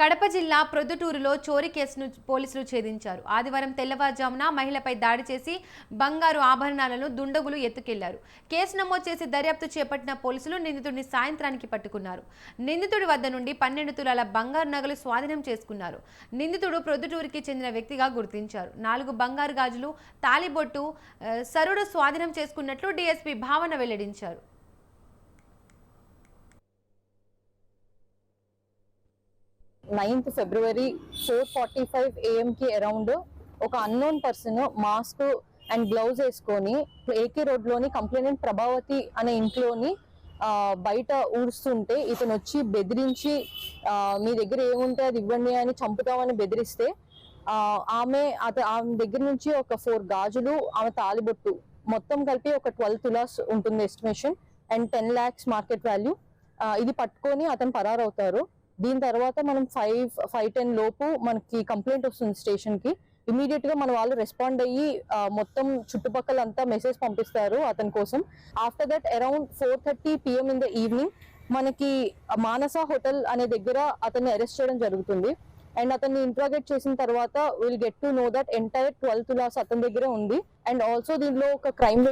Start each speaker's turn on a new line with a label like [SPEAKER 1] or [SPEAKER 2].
[SPEAKER 1] కడప జిల్లా ప్రొద్దుటూరులో చోరీ కేసును పోలీసులు ఛేదించారు. ఆదివారం తెల్లవారుజామున మహిళపై దాడి చేసి బంగారు ఆభరణాలను దుండగులు ఎత్తుకెళ్ళారు. కేసు నమోదు చేసి దర్యాప్తు చేపట్టిన పోలీసులు నిందితుడిని సాయంత్రానికి పట్టుకున్నారు. నిందితుడి వద్ద నుండి పన్నెండు తులాల బంగారు నగలు స్వాధీనం చేసుకున్నారు. నిందితుడు ప్రొద్దుటూరుకి చెందిన వ్యక్తిగా గుర్తించారు. నాలుగు బంగారు గాజులు తాలిబొట్టు సరుడు స్వాధీనం చేసుకున్నట్లు డీఎస్పీ భావన వెల్లడించారు.
[SPEAKER 2] Ninth February four forty five ఏఎంకి around ఒక unknown person mask and gloves వేసుకొని ఏకే రోడ్లోని కంప్లైనెంట్ ప్రభావతి అనే ఇంట్లోని బయట ఊడుస్తుంటే ఇతను వచ్చి బెదిరించి మీ దగ్గర ఏముంటే అది ఇవ్వండి అని చంపుతామని బెదిరిస్తే ఆమె అత ఆమె దగ్గర నుంచి ఒక ఫోర్ గాజులు ఆమె తాలిబొట్టు మొత్తం కలిపి ఒక ట్వెల్వ్ తులాస్ ఉంటుంది estimation and ten lakhs market value ఇది పట్టుకొని అతను పరారవుతారు. దీని తర్వాత మనం ఫైవ్ ఫైవ్ టెన్ లోపు మనకి కంప్లైంట్ వస్తుంది స్టేషన్కి. ఇమీడియట్గా మన వాళ్ళు రెస్పాండ్ అయ్యి మొత్తం చుట్టుపక్కల అంతా మెసేజ్ పంపిస్తారు అతని కోసం. After that around four thirty PM in the evening మనకి మానస హోటల్ అనే దగ్గర అతన్ని అరెస్ట్ చేయడం జరుగుతుంది. అండ్ అతన్ని ఇంట్రాగేట్ చేసిన తర్వాత will get to know that entire twelfth lakhs అతని దగ్గరే ఉంది. అండ్ ఆల్సో దీనిలో ఒక క్రైమ్